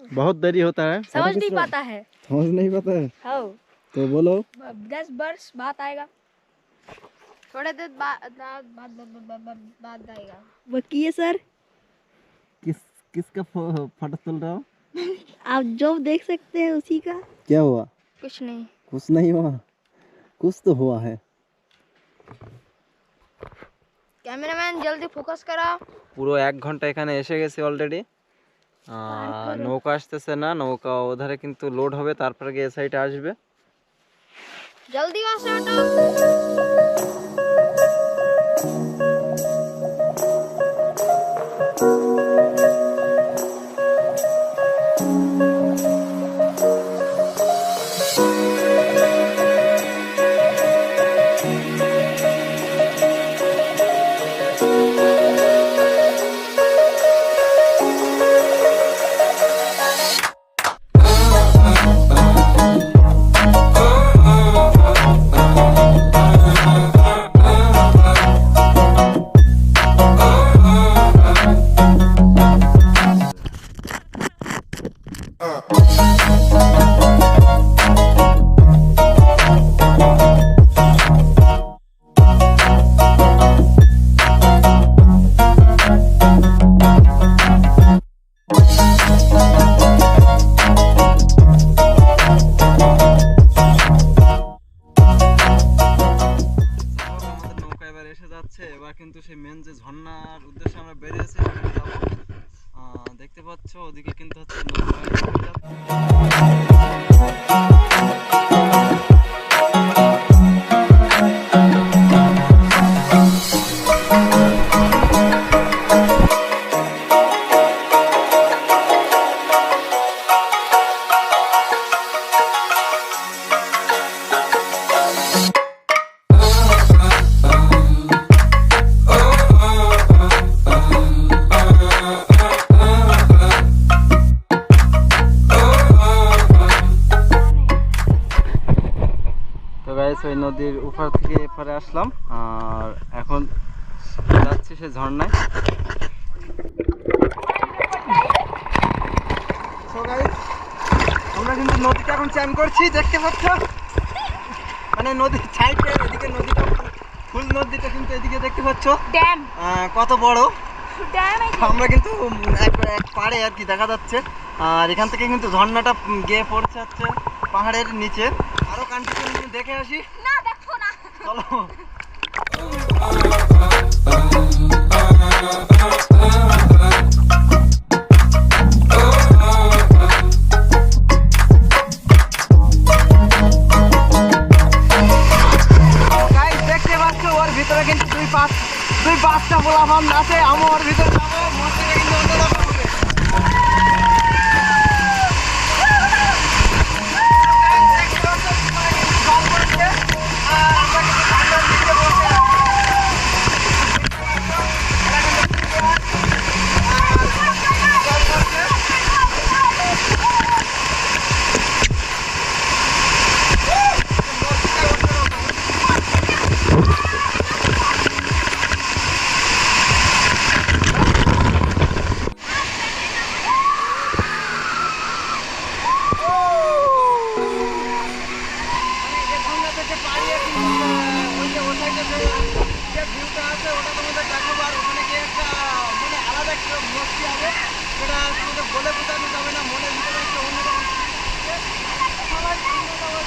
बहुत देरी होता है समझ नहीं पाता है समझ नहीं पाता है हाँ तो बोलो दस वर्ष बाद आएगा थोड़े देर बाद बाद बाद बाद- बाद बाद आएगा बकिए सर किस किसका फो- फोटो तुल रहा हो आप जो देख सकते हैं उसी का क्या हुआ कुछ नहीं कुछ नहीं हुआ कुछ तो हुआ है ক্যামেরাম্যান জলদি ফোকাস করাও পুরো এক ঘন্টা এখানে এসে গেছি অলরেডি নৌকা আসতেছে না নৌকা ওধারে কিন্তু লোড হবে তারপরে গিয়ে এ সাইডে আসবে জলদি আসো এবার কিন্তু সেই মেন যে ঝর্ণার উদ্দেশ্যে আমরা বেরিয়েছি দেখতে পাচ্ছ ওদিকে কিন্তু হচ্ছে ওই নদীর উপর থেকে এপারে আসলাম আর এখন যাচ্ছি সে ঝর্ণায়। আমরা কিন্তু নদীতে এখন চান করছি দেখতে পাচ্ছ? মানে নদীর সাইডে এদিকে নদীটা ফুল নদীটা কিন্তু এদিকে দেখতে পাচ্ছ। ড্যাম কত বড়? আমরা কিন্তু এক পাড়ে আর কি দেখা যাচ্ছে। আর এখান থেকে কিন্তু ঝর্ণাটা গিয়ে পড়ছে হচ্ছে পাহাড়ের নিচে। আরও কন্টিনিউ দেখে আসি। না দেখো না। চলো। দেখতে পাচ্ছ ওর ভিতরে কিন্তু দুই পাঁচ দুই পাঁচটা পোলাপান আছে। আমি ওর ভিতরে যাব। মস্তিটা কিন্তু অন্যরকম যে ভিউটা আছে, ওটা তোমাদের দেখাবো। আর ওখানে গিয়ে একটা মানে আলাদা একটা মস্তি হবে সেটা তোমাদের বলে বোঝানো যাবে না, মনের ভিতরে একটা অন্যরকম চলো